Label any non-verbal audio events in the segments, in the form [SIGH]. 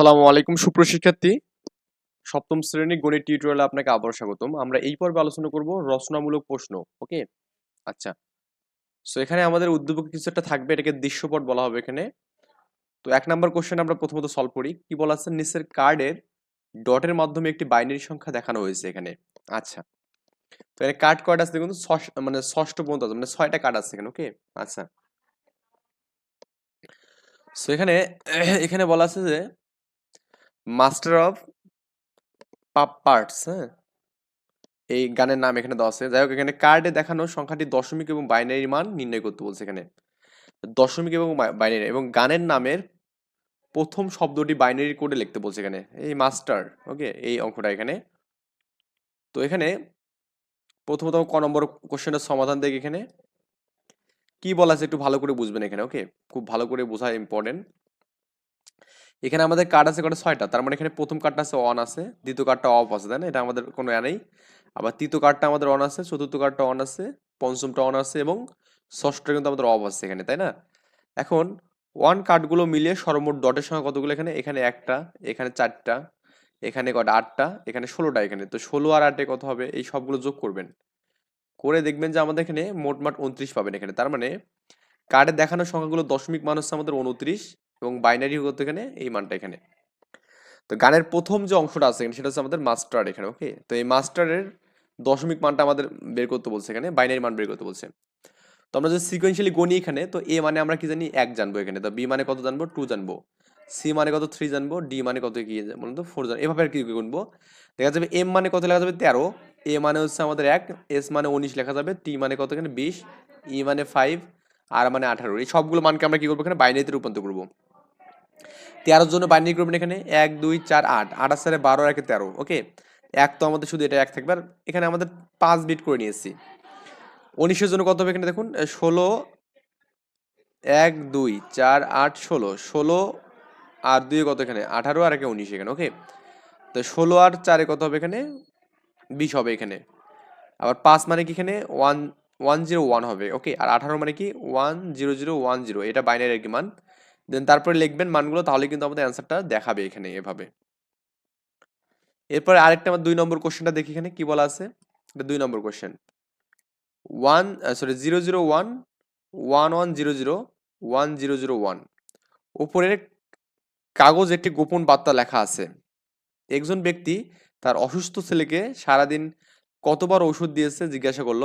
আসসালামু আলাইকুম সুপ্রশিক্ষার্থী সপ্তম শ্রেণি গণিত টিউটোরিয়ালে আপনাকে আবার স্বাগতম। আমরা এই পর্বে আলোচনা করব রচনামূলক প্রশ্ন, ওকে? আচ্ছা। সো এখানে আমাদের উদ্দীপক কিছু একটা থাকবে, এটাকে দৃশ্যপট বলা হবে এখানে। তো, এক নাম্বার কোশ্চেন আমরা প্রথমত সলভ করি। কি বলা আছে? নিচের কার্ডের ডটের মাধ্যমে একটি বাইনারি সংখ্যা দেখানো হয়েছে এখানে। আচ্ছা। তো এখানে কার্ড কয়টা আছে দেখুন মানে ষষ্ঠ পর্যন্ত আছে মানে ছয়টা কার্ড আছে এখানে, ওকে? আচ্ছা। সো এখানে এখানে বলা আছে যে মাস্টার অফ পাপ পার্টস হ্যাঁ? এই গানের নাম এখানে দেওয়া আছে। যাই হোক, এখানে কার্ডে দেখানো সংখ্যাটি দশমিক এবং বাইনারি মান নির্ণয় করতে বলছে এখানে। দশমিক এবং বাইনারি এবং গানের নামের প্রথম শব্দটি বাইনারি কোডে লিখতে বলছে এখানে। এই মাস্টার ওকে এই অঙ্কটা এখানে। তো এখানে প্রথমত ক নম্বর কোশ্চেনের সমাধান দেখি এখানে। কি বলা আছে একটু ভালো করে বুঝবেন এখানে ওকে খুব ভালো করে বোঝা ইম্পর্টেন্ট এখানে আমাদের কার্ড আছে কটা? ছয়টা। তার মানে এখানে প্রথম কার্ডটা আছে অন আছে, দ্বিতীয় কার্ডটা অফ আছে, তাই না? এটা আমাদের কোনো ইয়া নেই। আবার তৃতীয় কার্ডটা আমাদের অন আছে, চতুর্থ কার্ডটা অন আছে, পঞ্চমটা অন আছে এবং ষষ্ঠটা কিন্তু আমাদের অফ আছে এখানে, তাই না? এখন ওয়ান কার্ডগুলো মিলিয়ে সর্বমোট ডটের সংখ্যা কতগুলো এখানে? এখানে একটা, এখানে চারটা, এখানে কটা আটটা, এখানে ষোলোটা এখানে। তো ষোলো আর আটে কত হবে? এই সবগুলো যোগ করবেন। করে দেখবেন যে আমাদের এখানে মোটমাট উনত্রিশ পাবেন এখানে। তার মানে কার্ডে দেখানো সংখ্যাগুলো দশমিক মান হচ্ছে আমাদের উনত্রিশ। এবং বাইনারি কত এখানে এই মানটা এখানে। তো গানের প্রথম যে অংশটা আছে সেটা হচ্ছে আমাদের মাস্টার এখানে ওকে তো এই মাস্টারের দশমিক মানটা আমাদের বের করতে বলছে এখানে বাইনারি মান বের করতে বলছে। তো আমরা যদি সিকোয়েন্সিয়ালি গণি এখানে, তো এ মানে আমরা কি জানি? এক জানব এখানে। তো বি মানে কত জানব? টু জানব। সি মানে কত? থ্রি জানব। ডি মানে কত? কি বলুন তো? ফোর জানব। এভাবে আর কি গুনবো। দেখা যাবে এম মানে কত লেখা যাবে? তেরো। এ মানে হচ্ছে আমাদের এক। এস মানে উনিশ লেখা যাবে। টি মানে কত এখানে? বিশ। ই মানে ফাইভ আর মানে আঠারো। এই সবগুলো মানকে আমরা কি করব এখানে? বাইনারিতে রূপান্তর করব। তেরোর জন্য বাইনারি করবেন এখানে এক, দুই, চার, আট। আট আর চারে বারো, একে, তেরো ওকে এক তো আমাদের শুধু এটা এক থাকবে। আর এখানে আমাদের পাঁচ বিট করে নিয়েছি। উনিশের জন্য কত হবে এখানে দেখুন? ষোলো, এক, দুই, চার, আট, ষোলো। ষোলো আর দুই কত এখানে? আঠারো আর একে উনিশ এখানে ওকে তো ষোলো আর চারে কত হবে এখানে? বিশ হবে এখানে। আবার পাঁচ মানে কি এখানে? ওয়ান ওয়ান, জিরো, ওয়ান হবে ওকে আর আঠারো মানে কি? One, zero zero, one, zero. এটা বাইনারি আর কি মান। দেন তারপরে লিখবেন মানগুলো, তাহলে কিন্তু আমাদের অ্যান্সারটা দেখাবে এখানে এভাবে। এরপরে আরেকটা আমার দুই নম্বর কোশ্চেনটা দেখি এখানে, কি বলা আছে? এটা দুই নম্বর question one sorry zero zero one one one zero zero one zero zero one উপরের কাগজ একটি গোপন বার্তা লেখা আছে। একজন ব্যক্তি তার অসুস্থ ছেলেকে সারাদিন কতবার ওষুধ দিয়েছে জিজ্ঞাসা করল,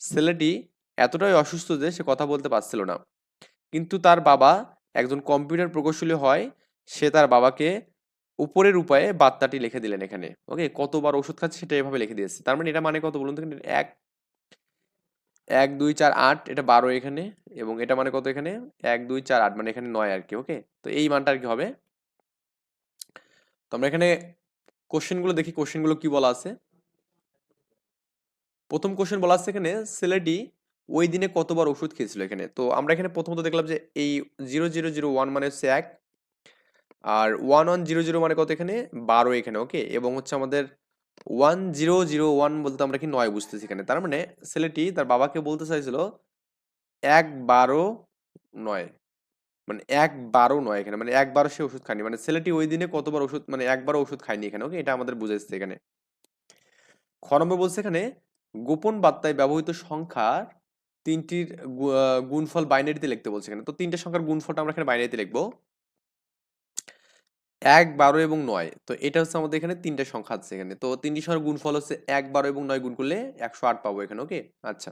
ছেলেটি এতটাই অসুস্থ যে সে কথা বলতে পারছিল না। কিন্তু তার বাবা একজন কম্পিউটার প্রকৌশলী হয়, সে তার বাবাকে উপরের উপায়ে বার্তাটি লিখে দিলেন এখানে। ওকে কতবার ওষুধ খাচ্ছে সেটা এভাবে লিখে দিয়েছে। তার মানে এটা মানে কত বলুন তো এক এক, দুই, চার, আট, এটা বারো এখানে এবং এটা মানে কত এখানে? এক, দুই, চার, আট মানে এখানে নয় আর কি ওকে তো এই মানটা আর কি হবে। তো আমরা এখানে কোশ্চেনগুলো দেখি। কোশ্চেনগুলো কি বলা আছে? প্রথম কোশ্চেন বলা আছে এখানে ছেলেটি ওই দিনে কতবার ওষুধ খেয়েছিল এখানে? তো আমরা এখানে প্রথমত দেখলাম যে এই জিরো জিরো জিরো ওয়ান মানে হচ্ছে এক, আর ওয়ান ওয়ান জিরো জিরো মানে কত এখানে? বারো এখানে, ওকে? এবং হচ্ছে আমাদের ওয়ান জিরো জিরো ওয়ান বলতে আমরা কি নয় বুঝতেছি এখানে। তার মানে ছেলেটি তার বাবাকে বলতে চাইছিল এক বারো নয় মানে এক বারো নয় এখানে মানে একবারও সে ওষুধ খায়নি। মানে ছেলেটি ওই দিনে কতবার ওষুধ মানে একবারও ওষুধ খায়নি এখানে, ওকে? এটা আমাদের বুঝাইছে এখানে। খ বলছে এখানে, গোপন বার্তায় ব্যবহৃত সংখ্যার তিনটির গুণফল বাইনারিতে লিখতে বলছে এখানে। তো তিনটে সংখ্যার গুণফলটা আমরা এখানে বাইনারিতে লিখব। এক, বারো এবং নয়। তো এটা হচ্ছে আমাদের এখানে তিনটে সংখ্যা আছে এখানে। তো তিনটি সংখ্যার গুণফল হচ্ছে এক, বারো এবং নয় গুণ করলে একশো আট পাবো এখানে, ওকে? আচ্ছা।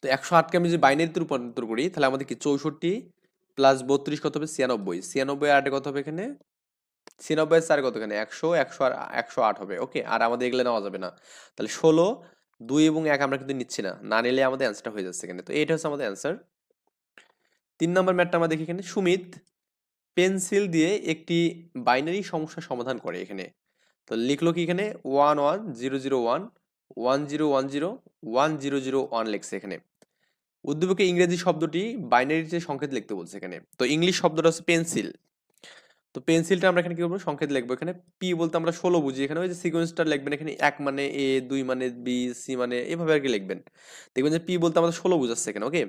তো একশো আটকে আমি যদি বাইনারিতে রূপান্তর করি, তাহলে আমাদের কি চৌষট্টি প্লাস বত্রিশ কত হবে? ছিয়ানব্বই। ছিয়ানব্বই আটে কত হবে এখানে? ছিয়ানব্বই চার কত এখানে? একশো একশো আর, একশো আট হবে, ওকে? আর আমাদের এগুলো নেওয়া যাবে না। তাহলে ষোলো দুই এবং এক আমরা কিন্তু নিচ্ছি না। না নিলে আমাদের অ্যান্সারটা হয়ে যাচ্ছে এখানে। তো এটা হচ্ছে আমাদের অ্যান্সার তিন নম্বর ম্যাটটা আমরা দেখি এখানে। সুমিত পেন্সিল দিয়ে একটি বাইনারি সমস্যা সমাধান করে এখানে। তো লিখলো কি এখানে? One one zero zero one one zero one zero one zero zero one লিখছে এখানে। উদ্দীপকে ইংরেজি শব্দটি বাইনারিতে সংকেত লিখতে বলছে এখানে। তো ইংলিশ শব্দটা হচ্ছে পেন্সিল তো পেন্সিলটা আমরা এখানে কি করব? সংকেত লিখব। এখানে পি বলতে আমরা ষোলো বুঝি। এখানে ওই যে সিকোয়েন্সটা লিখবেন, এখানে এক মানে এ দুই মানে বি সি মানে এভাবে আর কি লিখবেন। দেখবেন যে পি বলতে আমাদের ষোলো বুঝাচ্ছে এখানে ওকে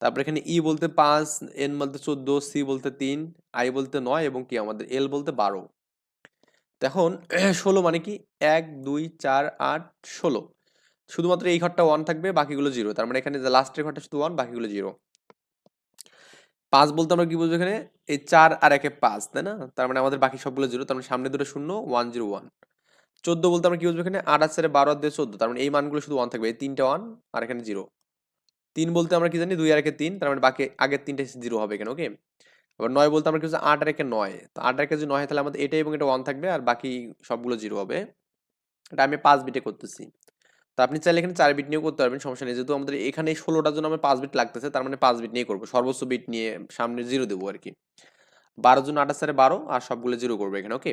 তারপর এখানে ই বলতে পাঁচ এন বলতে চোদ্দ সি বলতে তিন আই বলতে নয় এবং কি আমাদের এল বলতে বারো। এখন [CLEARS THROAT] ষোলো মানে কি? এক, দুই, চার, আট, ষোলো। শুধুমাত্র এই ঘরটা ওয়ান থাকবে, বাকিগুলো জিরো তার মানে এখানে লাস্টের ঘরটা শুধু ওয়ান বাকিগুলো জিরো পাঁচ বলতে আমরা কি বুঝব এখানে? এই চার আর একে পাঁচ, তাই না? তার মানে আমাদের বাকি সবগুলো জিরো, তার মানে সামনে দুটো শূন্য ওয়ান জিরো ওয়ান চোদ্দ বলতে আমরা কি বুঝব এখানে? আট আর বারো আর দুই চোদ্দ। তার মানে এই মানগুলো শুধু ওয়ান থাকবে, এই তিনটা ওয়ান আর এখানে জিরো তিন বলতে আমরা কি জানি? দুই আর একে তিন, তার মানে বাকি আগের তিনটে জিরো হবে এখানে ওকে আবার নয় বলতে আমরা কি হচ্ছে আট আর একে নয়। তো আট আর একে যদি নয় তাহলে আমাদের এটা এবং এটা ওয়ান থাকবে, আর বাকি সবগুলো জিরো হবে। এটা আমি পাঁচ বিটে করতেছি। তো আপনি চাইলে এখানে চার বিট নিয়ে করতে পারবেন, সমস্যা নেই। যেহেতু আমাদের এখানে ষোলোটার জন্য আমার পাঁচ বিট লাগতেছে, তার মানে পাঁচ বিট নিয়ে করব। সর্বোচ্চ বিট নিয়ে সামনে জিরো দেবো আর কি বারো জন আঠাশ সারে বারো, আর সবগুলো জিরো করব এখানে ওকে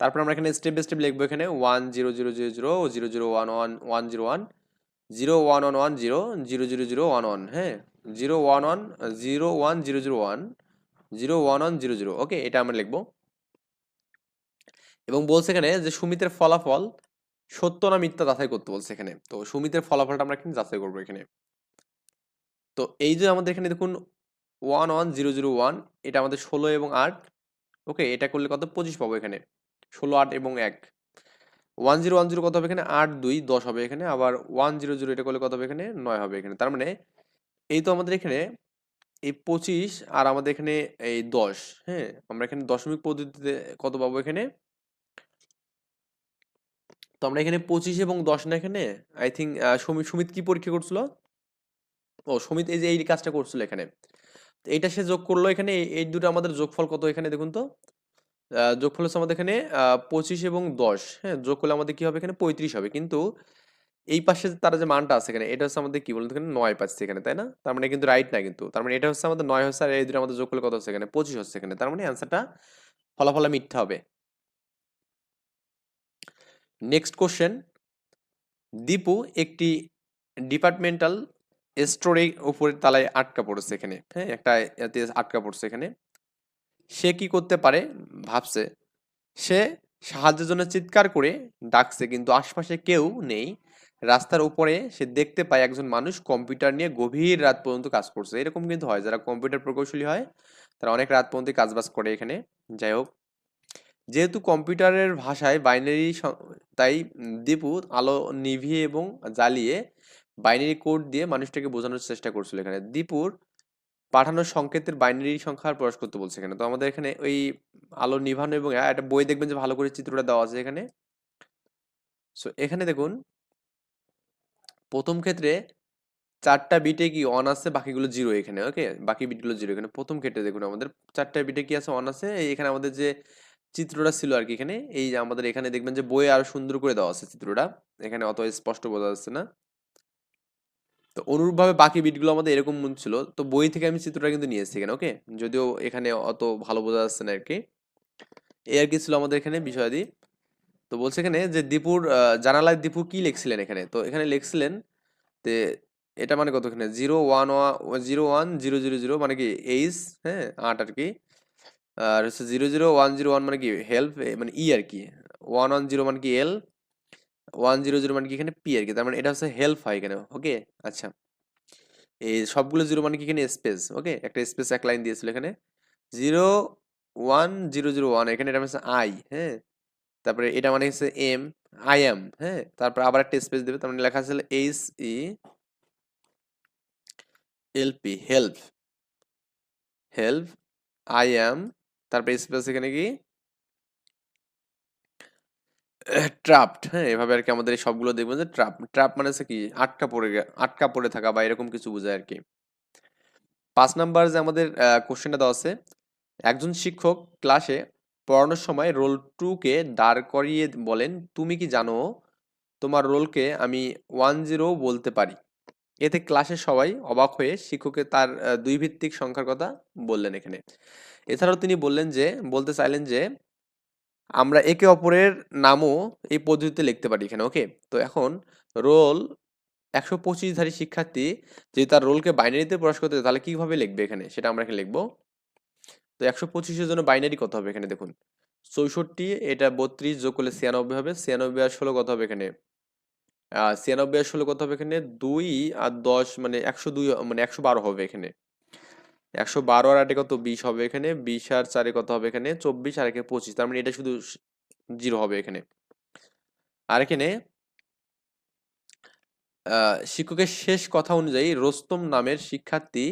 তারপর আমরা এখানে স্টেপ বাই স্টেপ লিখব এখানে one zero zero zero zero zero zero one one one zero one zero one one one zero zero zero zero one one হ্যাঁ? Zero one one zero one zero zero one zero one one zero zero okay এটা আমরা লিখব। এবং বলছে এখানে যে সুমিতের ফলাফল সত্য না মিথ্যা যাচাই করতে বলছে এখানে। তো সুমিতের ফলাফলটা আমরা এখানে যাচাই করব এখানে। তো এই যে আমাদের এখানে দেখুন one one zero zero one এটা আমাদের ষোলো এবং আট ওকে এটা করলে কত? পঁচিশ পাবো এখানে। ষোলো, আট এবং এক। ওয়ান জিরো ওয়ান জিরো কত হবে এখানে? আট, দুই, দশ হবে এখানে। আবার ওয়ান জিরো জিরো এটা করলে কত হবে এখানে? নয় হবে এখানে। তার মানে এই তো আমাদের এখানে এই পঁচিশ আর আমাদের এখানে এই দশ হ্যাঁ? আমরা এখানে দশমিক পদ্ধতিতে কত পাবো এখানে? তো আমরা এখানে পঁচিশ এবং দশ না এখানে? আই থিঙ্ক সুমিত সুমিত কি পরীক্ষা করছিল? ও, সুমিত এই যে, এই কাজটা করছিল এখানে। এইটা সে যোগ করল এখানে এই- দুটো আমাদের যোগফল কত এখানে দেখুন তো? যোগফল হচ্ছে আমাদের এখানে পঁচিশ এবং দশ। হ্যাঁ যোগ করলে আমাদের কি হবে এখানে? পঁয়ত্রিশ হবে। কিন্তু এই পাশে তারা যে মানটা আছে এখানে, এটা হচ্ছে আমাদের কি বলুন এখানে? নয় পাচ্ছে এখানে, তাই না? তার মানে কিন্তু রাইট না কিন্তু। তার মানে এটা হচ্ছে আমাদের নয় হচ্ছে আর এই দুটো আমাদের যোগ করলে কত হচ্ছে এখানে? পঁচিশ হচ্ছে এখানে। তার মানে অ্যান্সারটা ফলাফলে মিথ্যা হবে। নেক্সট কোশ্চেন দীপু একটি ডিপার্টমেন্টাল স্টোরে উপরের তালায় আটকা পড়েছে এখানে। হ্যাঁ একটা আটকা পড়ছে এখানে। সে কি করতে পারে? ভাবছে। সে সাহায্যের জন্য চিৎকার করে ডাকছে, কিন্তু আশপাশে কেউ নেই। রাস্তার উপরে সে দেখতে পায় একজন মানুষ কম্পিউটার নিয়ে গভীর রাত পর্যন্ত কাজ করছে। এরকম কিন্তু হয়, যারা কম্পিউটার প্রকৌশলী হয়, তারা অনেক রাত পর্যন্ত কাজবাজ করে এখানে। যাই হোক যেহেতু কম্পিউটারের ভাষায় বাইনারি তাই দীপু আলো নিভিয়ে এবং জ্বালিয়ে বাইনারি কোড দিয়ে মানুষটাকে বোঝানোর চেষ্টা করছিল এখানে। দীপুর পাঠানোর সংকেতের বাইনারি সংখ্যা প্রকাশ করতে বলছে এখানে। তো আমাদের এখানে ওই আলো নিভানো এবং একটা বই দেখবেন যে ভালো করে চিত্রটা দেওয়া আছে এখানে। সো এখানে দেখুন, প্রথম ক্ষেত্রে চারটা বিটে কি অন আছে, বাকিগুলো জিরো এখানে ওকে বাকি বিটগুলো জিরো এখানে। প্রথম ক্ষেত্রে দেখুন আমাদের চারটা বিটে কি আছে অন আছে? এখানে আমাদের যে চিত্রটা ছিল আর কি এখানে। এই যে আমাদের এখানে দেখবেন যে বইয়ে আরও সুন্দর করে দেওয়া আছে চিত্রটা। এখানে অত স্পষ্ট বোঝা যাচ্ছে না। তো অনুরূপভাবে বাকি বিটগুলো আমাদের এরকম মনে ছিল তো বই থেকে আমি চিত্রটা কিন্তু নিয়ে এসেছি এখানে, ওকে? যদিও এখানে অত ভালো বোঝা যাচ্ছে না আর কি। এই আর কি ছিল আমাদের এখানে বিষয়াদি। তো বলছে এখানে যে দীপুর জানালায় দীপু কি লিখছিলেন এখানে? তো এখানে লিখছিলেন যে এটা মানে কত এখানে zero one one zero one zero zero zero মানে কি এইচ হ্যাঁ আট আর কি। আর হচ্ছে zero zero one zero one মানে কি হেল্প মানে ই আর কি। ওয়ান ওয়ান জিরো মানে কি এল ওয়ান জিরো জিরো মানে কি এখানে পি আর কি। তার মানে এটা হচ্ছে হেল্প হয় এখানে ওকে আচ্ছা। এই সবগুলো জিরো মানে কি এখানে স্পেস ওকে একটা স্পেস এক লাইন দিয়েছিল এখানে। Zero one zero zero one, এখানে এটা হচ্ছে আই হ্যাঁ? তারপরে এটা মানে হচ্ছে এম আই এম হ্যাঁ? তারপর আবার একটা স্পেস দেবে, তার মানে লেখা আছে H E LP help help I am তারপরে স্পেস এখানে কি? ট্রাপড হ্যাঁ এভাবে আর কি আমাদের সবগুলো দেখবেন যে ট্রাপ ট্রাপ মানে হচ্ছে কি? আটকা পড়ে আটকা পড়ে থাকা বা এরকম কিছু বোঝায় আর কি পাঁচ নাম্বার যে আমাদের কোশ্চেনটা দেওয়া আছে, একজন শিক্ষক ক্লাসে পড়ানোর সময় রোল টুকে দাঁড় করিয়ে বলেন, তুমি কি জানো তোমার রোলকে আমি ওয়ান জিরো বলতে পারি? এতে ক্লাসের সবাই অবাক হয়ে শিক্ষকের তার দুই ভিত্তিক সংখ্যার কথা বললেন এখানে। এছাড়াও তিনি বললেন যে, বলতে চাইলেন যে, আমরা একে অপরের নামও এই পদ্ধতিতে লিখতে পারি এখানে ওকে তো এখন রোল একশো পঁচিশ ধারী শিক্ষার্থী যদি তার রোলকে বাইনারিতে প্রকাশ করতে তাহলে কীভাবে লিখবে এখানে? সেটা আমরা এখানে লিখব। তো একশো পঁচিশের জন্য বাইনারি কত হবে এখানে দেখুন। চৌষট্টি, এটা বত্রিশ যোগ করলে ছিয়ানব্বই হবে। ছিয়ানব্বই আর ষোলো কত হবে এখানে? ছিয়ানব্বই আর ষোলো কত হবে এখানে? দুই আর দশ মানে একশো দুই মানে একশো বারো হবে এখানে। একশো বারো আর আটে কত? বিশ হবে এখানে। বিশ আর চারে কত হবে এখানে? চব্বিশ আর একে পঁচিশ। তার মানে এটা শুধু জিরো হবে এখানে। আর এখানে শিক্ষকের শেষ কথা অনুযায়ী রোস্তম নামের শিক্ষার্থী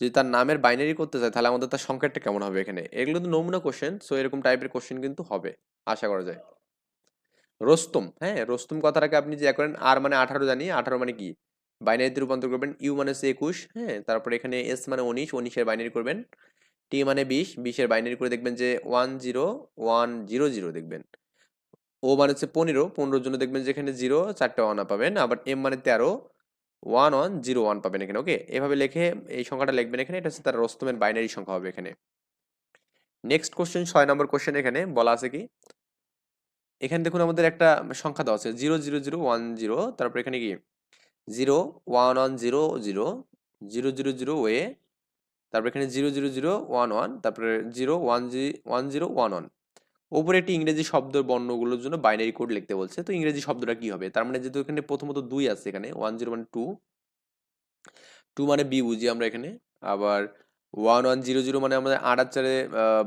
যদি তার নামের বাইনারি করতে চায়, তাহলে আমাদের তার সংখ্যাটা কেমন হবে এখানে? এগুলো তো নমুনা কোশ্চেন সো এরকম টাইপের কোশ্চেন কিন্তু হবে। আশা করা যায়। রোস্তম হ্যাঁ? রোস্তম কথাটাকে আপনি যে করেন, আর মানে আঠারো জানি, আঠারো মানে কি? বাইনারিতে রূপান্তর করবেন, ইউ মানে হচ্ছে একুশ হ্যাঁ? তারপরে এখানে এস মানে উনিশ, উনিশের বাইনারি করবেন, টি মানে বিশ, বিশের বাইনারি করে দেখবেন যে one zero one zero zero দেখবেন। ও মানে হচ্ছে পনেরো, পনেরোর জন্য দেখবেন যে এখানে জিরো, চারটে ওয়ান পাবেন, আবার এম মানে তেরো, ওয়ান ওয়ান জিরো ওয়ান পাবেন এখানে, ওকে? এভাবে লিখে এই সংখ্যাটা লিখবেন এখানে, এটা হচ্ছে তার রস্তমের বাইনারি সংখ্যা হবে এখানে। নেক্সট কোশ্চেন, ছয় নম্বর কোশ্চেন এখানে, বলা আছে কি? এখানে দেখুন আমাদের একটা সংখ্যা দেওয়া আছে zero zero zero one zero তারপর এখানে কি zero one one zero zero zero zero zero way তারপর এখানে zero zero zero one one তারপরে zero one G one zero one one ওপরে একটি ইংরেজি শব্দের বর্ণগুলোর জন্য বাইনারি কোড লিখতে বলছে, তো ইংরেজি শব্দটা কি হবে? তার মানে যেহেতু এখানে প্রথমত দুই আছে এখানে ওয়ান জিরো মানে টু টু মানে বি বুঝি আমরা এখানে, আবার ওয়ান ওয়ান জিরো জিরো মানে আমাদের আট আর চারে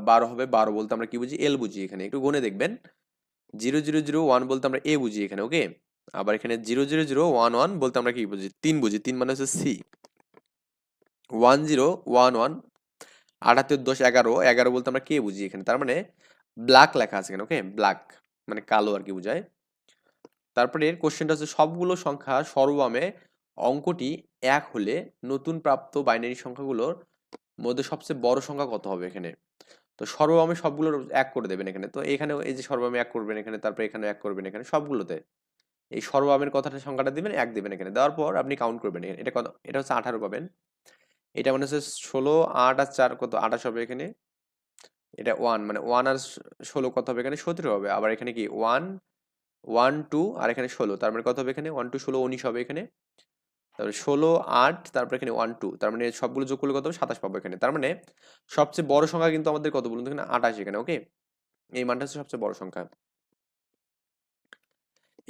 বারো হবে, বারো বলতে আমরা কি বুঝি? এল বুঝি এখানে, একটু গুনে দেখবেন। জিরো জিরো জিরো ওয়ান বলতে আমরা এ বুঝি এখানে ওকে আবার এখানে zero zero zero one one বলতে আমরা কি বুঝি? তিন বুঝি। তিন মানে হচ্ছে C. One zero one one, আটাত্তর দশ এগারো এগারো বলতে আমরা কে বুঝি এখানে? তার মানে ব্ল্যাক লেখা আছে এখানে ওকে ব্ল্যাক মানে কালো আর কি বোঝায়। তারপরে এর কোশ্চেনটা হচ্ছে সবগুলো সংখ্যা সর্ববামে অঙ্কটি এক হলে নতুন প্রাপ্ত বাইনারি সংখ্যাগুলোর মধ্যে সবচেয়ে বড় সংখ্যা কত হবে এখানে? তো সর্ববামে সবগুলোর এক করে দেবেন এখানে। তো এখানে এই যে সর্ববামে এক করবেন এখানে, তারপরে এখানে এক করবেন এখানে, সবগুলোতে। এই সর্ববামের কথাটা, সংখ্যাটা দিবেন, এক দেবেন এখানে। দেওয়ার পর আপনি কাউন্ট করবেন। এখানে এটা কত? এটা হচ্ছে আঠারো পাবেন। এটা মানে হচ্ছে ষোলো, আট আর চার কত? আঠাশ হবে এখানে। এটা ওয়ান মানে ওয়ান আর ষোলো কত হবে এখানে? সতেরো হবে। আবার এখানে কি? ওয়ান ওয়ান টু আর এখানে ষোলো। তার মানে কত হবে এখানে? ওয়ান টু ষোলো, উনিশ হবে এখানে। তারপরে ষোলো, আট, তারপরে এখানে ওয়ান টু তার মানে সবগুলো যোগ করলে কত সাতাশ পাবো এখানে। তার মানে সবচেয়ে বড় সংখ্যা কিন্তু আমাদের কত বলুন এখানে আঠাশ এখানে ওকে এই মানটা হচ্ছে সবচেয়ে বড় সংখ্যা।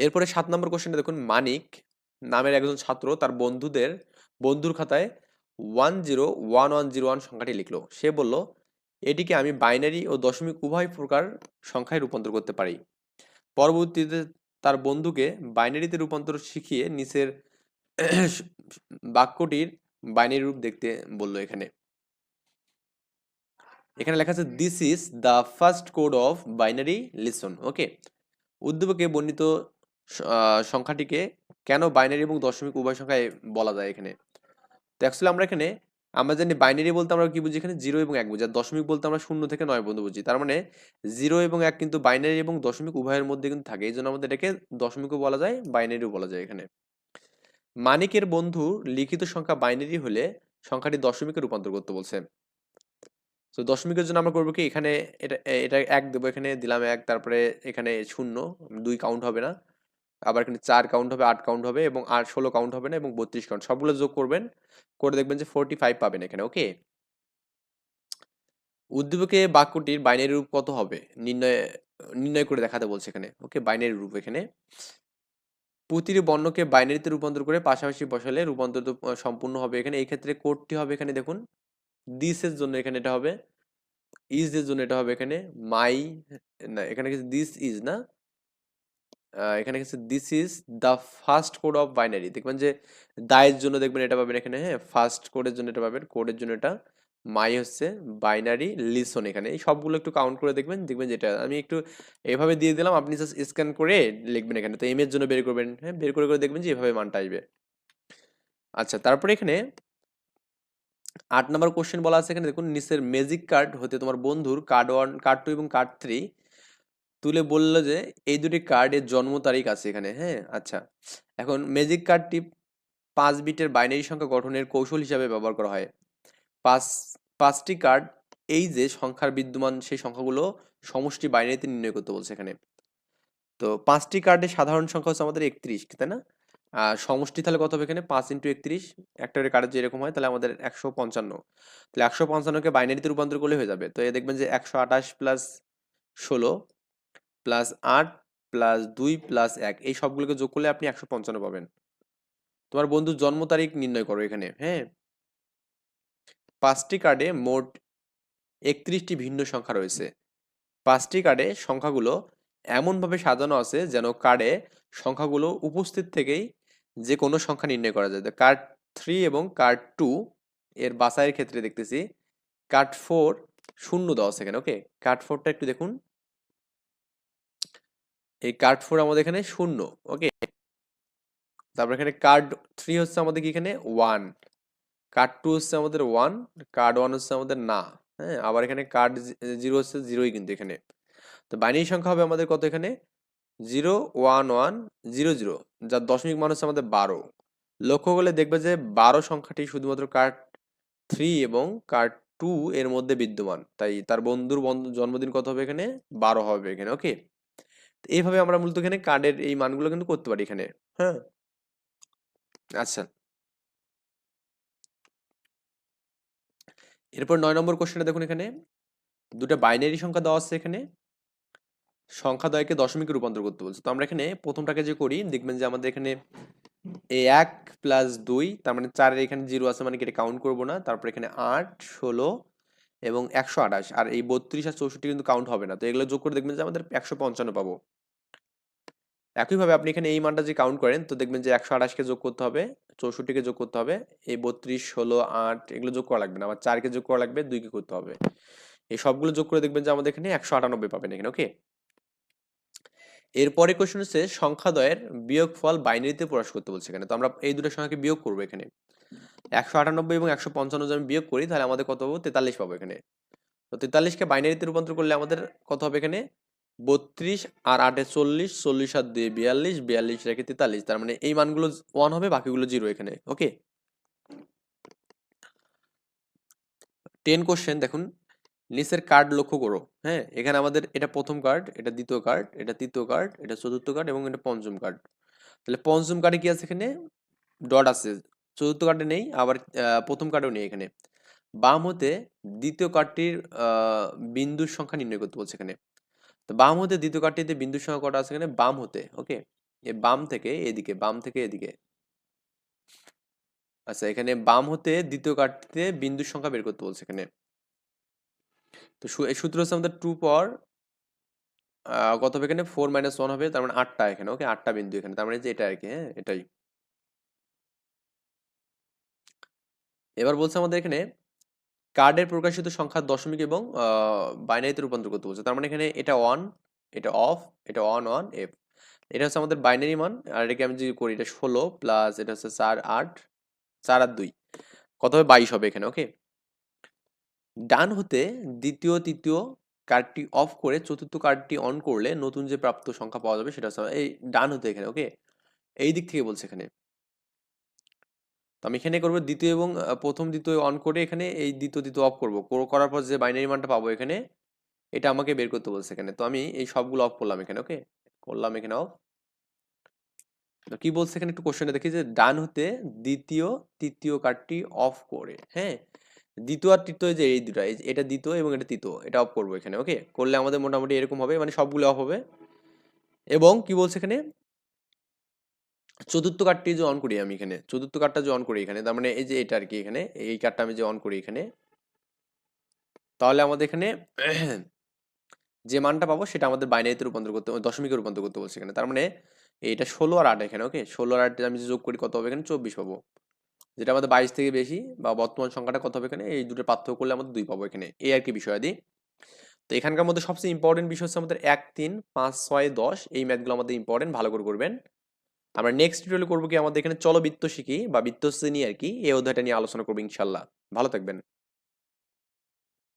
এরপরে সাত নম্বর কোশ্চেনটা দেখুন, মানিক নামের একজন ছাত্র তার বন্ধুদের, বন্ধুর খাতায় one zero one one zero one সংখ্যাটি লিখলো। সে বলল, এটিকে আমি বাইনারি ও দশমিক উভয় প্রকার সংখ্যায় রূপান্তর করতে পারি। পরবর্তীতে তার বন্ধুকে বাইনারিতে রূপান্তর শিখিয়ে নিচের বাক্যটির বাইনারি রূপ দেখতে বলল এখানে। এখানে লেখা আছে this is the first code of binary listen okay উদ্দীপকে বর্ণিত সংখ্যাটিকে কেন বাইনারি এবং দশমিক উভয় সংখ্যায় বলা যায় এখানে? তো অ্যাকচুয়ালি আমরা এখানে, আমরা জানি বাইনারি বলতে আমরা কি বুঝি এখানে? জিরো এবং এক বুঝি, আর দশমিক বলতে আমরা শূন্য থেকে নয় পর্যন্ত বুঝি। তার মানে জিরো এবং এক কিন্তু বাইনারি এবং দশমিক উভয়ের মধ্যে কিন্তু থাকে। এই জন্য আমাদের এটাকে দশমিকও বলা যায় বাইনারিও বলা যায় এখানে। মানিকের বন্ধু লিখিত সংখ্যা বাইনারি হলে সংখ্যাটি দশমিকে রূপান্তর করতে বলছে। তো দশমিকের জন্য আমরা করব কি, এখানে এটা এটা এক দেবো, এখানে দিলাম এক, তারপরে এখানে শূন্য, দুই কাউন্ট হবে না। আবার এখানে চার কাউন্ট হবে, আট কাউন্ট হবে এবং আট, ষোলো কাউন্ট হবে না এবং বত্রিশ কাউন্ট সবগুলো যোগ করবেন, করে দেখবেন যে ফোরটি ফাইভ পাবেন এখানে ওকে উদ্দীপকে বাক্যটির বাইনারি রূপ কত হবে? নির্ণয় নির্ণয় করে দেখাতে বলছে এখানে ওকে বাইনারি রূপ এখানে। প্রতিটি বর্ণকে বাইনারিতে রূপান্তর করে পাশাপাশি বসালে রূপান্তর সম্পূর্ণ হবে এখানে। এই ক্ষেত্রে কোডটি হবে এখানে দেখুন। দিস এর জন্য এখানে এটা হবে। ইজ এর জন্য এটা হবে এখানে। মাই না, এখানে কিছু দিস ইজ না? এখানে কিছু this is the first code of binary দেখবেন যে দায়ের জন্য দেখবেন এটা পাবেন এখানে হ্যাঁ? ফার্স্ট কোডের জন্য এটা পাবেন কোডের জন্য এটা। মাই হচ্ছে বাইনারি লিসন এখানে। এই সবগুলো একটু কাউন্ট করে দেখবেন দেখবেন যেটা আমি একটু এভাবে দিয়ে দিলাম, আপনি জাস্ট স্ক্যান করে লিখবেন এখানে। তো এম এর জন্য বের করবেন হ্যাঁ বের করে করে দেখবেন যে এভাবে মানটা আসবে। আচ্ছা তারপরে এখানে আট নম্বর কোশ্চেন বলা আছে এখানে। দেখুন, নিচের ম্যাজিক কার্ড হতে তোমার বন্ধুর কার্ড ওয়ান কার্ড টু এবং কার্ড থ্রি তুলে বলল যে এই দুটি কার্ডের জন্ম তারিখ আছে এখানে হ্যাঁ আচ্ছা। এখন ম্যাজিক কার্ডটি পাঁচ বিটের বাইনারি সংখ্যা গঠনের কৌশল হিসাবে ব্যবহার করা হয়। পাঁচ, পাঁচটি কার্ড, এই যে সংখ্যার বিদ্যমান সেই সংখ্যাগুলো সমষ্টি বাইনারিতে নির্ণয় করতে বলছে এখানে। তো পাঁচটি কার্ডের সাধারণ সংখ্যা হচ্ছে আমাদের একত্রিশ, তাই না? সমষ্টি তাহলে কত হবে এখানে? পাঁচ ইন্টু একত্রিশ। একটা করে কার্ডের যেরকম হয় তাহলে আমাদের একশো পঞ্চান্ন। তাহলে একশো পঞ্চান্নকে বাইনারিতে রূপান্তর করলে হয়ে যাবে। তো এ দেখবেন যে একশো আঠাশ প্লাস ষোলো প্লাস আট প্লাস দুই প্লাস এক, এই সবগুলোকে যোগ করলে আপনি একশো পঞ্চান্ন পাবেন। তোমার বন্ধুর জন্ম তারিখ নির্ণয় করো এখানে হ্যাঁ? পাঁচটি কার্ডে মোট একত্রিশটি ভিন্ন সংখ্যা রয়েছে। পাঁচটি কার্ডে সংখ্যাগুলো এমনভাবে সাজানো আছে যেন কার্ডে সংখ্যাগুলো উপস্থিত থেকেই যে কোনো সংখ্যা নির্ণয় করা যায়। কার্ড থ্রি এবং কার্ড টু এর বাছাইয়ের ক্ষেত্রে দেখতেছি কার্ড ফোর শূন্য দেওয়া সেখানে ওকে? কার্ড ফোরটা একটু দেখুন। এই কার্ড ফোর আমাদের এখানে শূন্য, ওকে? তারপর এখানে কার্ড থ্রি হচ্ছে আমাদের কি এখানে? ওয়ান। কার্ড টু হচ্ছে আমাদের ওয়ান কার্ড ওয়ান হচ্ছে আমাদের না। হ্যাঁ আবার এখানে কার্ড জিরো হচ্ছে জিরোই কিন্তু এখানে। তো বাইনারি সংখ্যা হবে আমাদের কত এখানে? Zero one one zero zero যার দশমিক মান হচ্ছে আমাদের বারো। লক্ষ্য করলে দেখবে যে বারো সংখ্যাটি শুধুমাত্র কার্ড থ্রি এবং কার্ড টু এর মধ্যে বিদ্যমান। তাই তার বন্ধুর বন্ধু জন্মদিন কত হবে এখানে? বারো হবে এখানে ওকে এইভাবে আমরা মূলত এখানে কার্ডের এই মানগুলো কিন্তু করতে পারি এখানে। হ্যাঁ? আচ্ছা। এরপর নয় নম্বর কোশ্চেনটা দেখুন এখানে। দুটো বাইনারি সংখ্যা দেওয়া আছে এখানে। সংখ্যা দয়কে দশমিকে রূপান্তর করতে বলছে। তো আমরা এখানে প্রথমটাকে যে করি, দেখবেন যে আমাদের এখানে এই এক প্লাস দুই, তার মানে চারের এখানে জিরো আছে মানে কি এটা কাউন্ট করব না। তারপর এখানে আট, ষোলো এবং একশো আঠাশ। আর এই বত্রিশ আর চৌষট্টি কিন্তু কাউন্ট হবে না। তো এগুলো যোগ করে দেখবেন যে আমাদের একশো পঞ্চান্ন পাবো। একইভাবে আপনি এখানে এই মানটা যে কাউন্ট করেন, তো দেখবেন যে একশো আঠাশকে যোগ করতে হবে চৌষট্টিকে যোগ করতে হবে, এই বত্রিশ, ষোলো, আট এগুলো যোগ করা লাগবে না, আবার চারকে যোগ করা লাগবে দুইকে করতে হবে। এই সবগুলো যোগ করে দেখবেন যে আমাদের এখানে একশো আটানব্বই পাবেন এখানে ওকে এরপরে কোশ্চেন হচ্ছে সংখ্যাদয়ের বিয়োগফল বাইনারিতে প্রকাশ করতে বলছে এখানে, তো আমরা এই দুটো সংখ্যাকে বিয়োগ করব এখানে। একশো আটানব্বই এবং একশো পঞ্চান্ন যদি আমি বিয়োগ করি, তাহলে আমাদের কত পাবো? তেতাল্লিশ পাবো এখানে। তো তেতাল্লিশকে বাইনারিতে রূপান্তর করলে আমাদের কত হবে এখানে? বত্রিশ আর আটে চল্লিশ চল্লিশ আর দুই বিয়াল্লিশ বিয়াল্লিশ রেখে তেতাল্লিশ। তার মানে এই মানগুলো ওয়ান হবে, বাকিগুলো জিরো এখানে ওকে টেন কোশ্চেন দেখুন, নিচের কার্ড লক্ষ্য করো হ্যাঁ? এখানে আমাদের এটা প্রথম কার্ড এটা দ্বিতীয় কার্ড এটা তৃতীয় কার্ড এটা চতুর্থ কার্ড এবং এটা পঞ্চম কার্ড তাহলে পঞ্চম কার্ডে কি আছে এখানে? ডট আছে, চতুর্থ কার্ডে নেই, আবার প্রথম কার্ডেও নেই এখানে। বাম হতে দ্বিতীয় কার্ডটির বিন্দুর সংখ্যা নির্ণয় করতে বলছে এখানে। তো বাম হতে দ্বিতীয় কার্ডটিতে বিন্দুর সংখ্যা কটা আছে এখানে? বাম হতে ওকে এই বাম থেকে এদিকে, বাম থেকে এদিকে। আচ্ছা এখানে বাম হতে দ্বিতীয় কার্ডটিতে বিন্দুর সংখ্যা বের করতে বলছে এখানে। তো এই সূত্র হচ্ছে আমাদের টু পাওয়ার কত হবে এখানে? ফোর মাইনাস ওয়ান হবে, তার মানে আটটা এখানে ওকে আটটা বিন্দু এখানে, তার মানে যে এটা আর কি হ্যাঁ? এটাই। এবার বলছে আমাদের এখানে কার্ডের প্রকাশিত সংখ্যা দশমিক এবং বাইনারিতে রূপান্তর করতে বলছে। তার মানে এখানে এটা ওয়ান এটা অফ এটা ওয়ান ওয়ান এফ এটা হচ্ছে আমাদের বাইনারি মান, আর এটাকে আমি যদি করি এটা ষোলো প্লাস এটা হচ্ছে চার আট, চার আর দুই। কত হবে? বাইশ হবে এখানে ওকে ডান হতে দ্বিতীয়, তৃতীয় কার্ডটি অফ করে চতুর্থ কার্ডটি অন করলে নতুন যে প্রাপ্ত সংখ্যা পাওয়া যাবে সেটা হচ্ছে এই ডান হতে এখানে ওকে এই দিক থেকে বলছে এখানে। তো আমি এখানে করব দ্বিতীয় এবং প্রথম দ্বিতীয় অন করে এখানে এই দ্বিতীয় দ্বিতীয় অফ করব। করার পর যে বাইনারি মানটা পাবো এখানে, এটা আমাকে বের করতে বলছে এখানে। তো আমি এই সবগুলো অফ করলাম এখানে ওকে করলাম এখানে অফ তো কি বলছে এখানে একটু কোশ্চেনে দেখি যে, ডান হতে দ্বিতীয়, তৃতীয় কার্ডটি অফ করে হ্যাঁ? দ্বিতীয় আর তৃতীয় যে এই দুটা এটা দ্বিতীয় এবং এটা তৃতীয়, এটা অফ করব এখানে ওকে করলে আমাদের মোটামুটি এরকম হবে মানে সবগুলো অফ হবে। এবং কি বলছে এখানে? চতুর্থ কার্ডটি যে অন করি আমি এখানে, চতুর্থ কার্ডটা যে অন করি এখানে, তার মানে এই যে এটা আর কি এখানে, এই কার্ডটা আমি যে অন করি এখানে, তাহলে আমাদের এখানে [CLEARS THROAT] যে মানটা পাবো সেটা আমাদের বাইনারিতে রূপান্তর করতে, দশমিকে রূপান্তর করতে বলছে এখানে, তার মানে এইটা ষোলো আর আট এখানে ওকে ষোলো আর আট আমি যে যোগ করি কত হবে এখানে? চব্বিশ পাবো। যেটা আমাদের বাইশ থেকে বেশি বা বর্তমান সংখ্যাটা কত হবে এখানে? এই দুটো পার্থক্য করলে আমাদের দুই পাবো এখানে, এই আর কি বিষয়াদি তো এখানকার মধ্যে সবচেয়ে ইম্পর্টেন্ট বিষয় হচ্ছে আমাদের এক, তিন, পাঁচ, ছয়, দশ, এই ম্যাথগুলো আমাদের ইম্পর্টেন্ট ভালো করে করবেন। আমরা নেক্সট টিউটোরিয়াল করব কি, আমাদের এখানে চলবৃত্ত শিখি বা বৃত্ত শ্রেণি আর কি, এই অধ্যায়টা নিয়ে আলোচনা করব ইনশাল্লাহ। ভালো থাকবেন।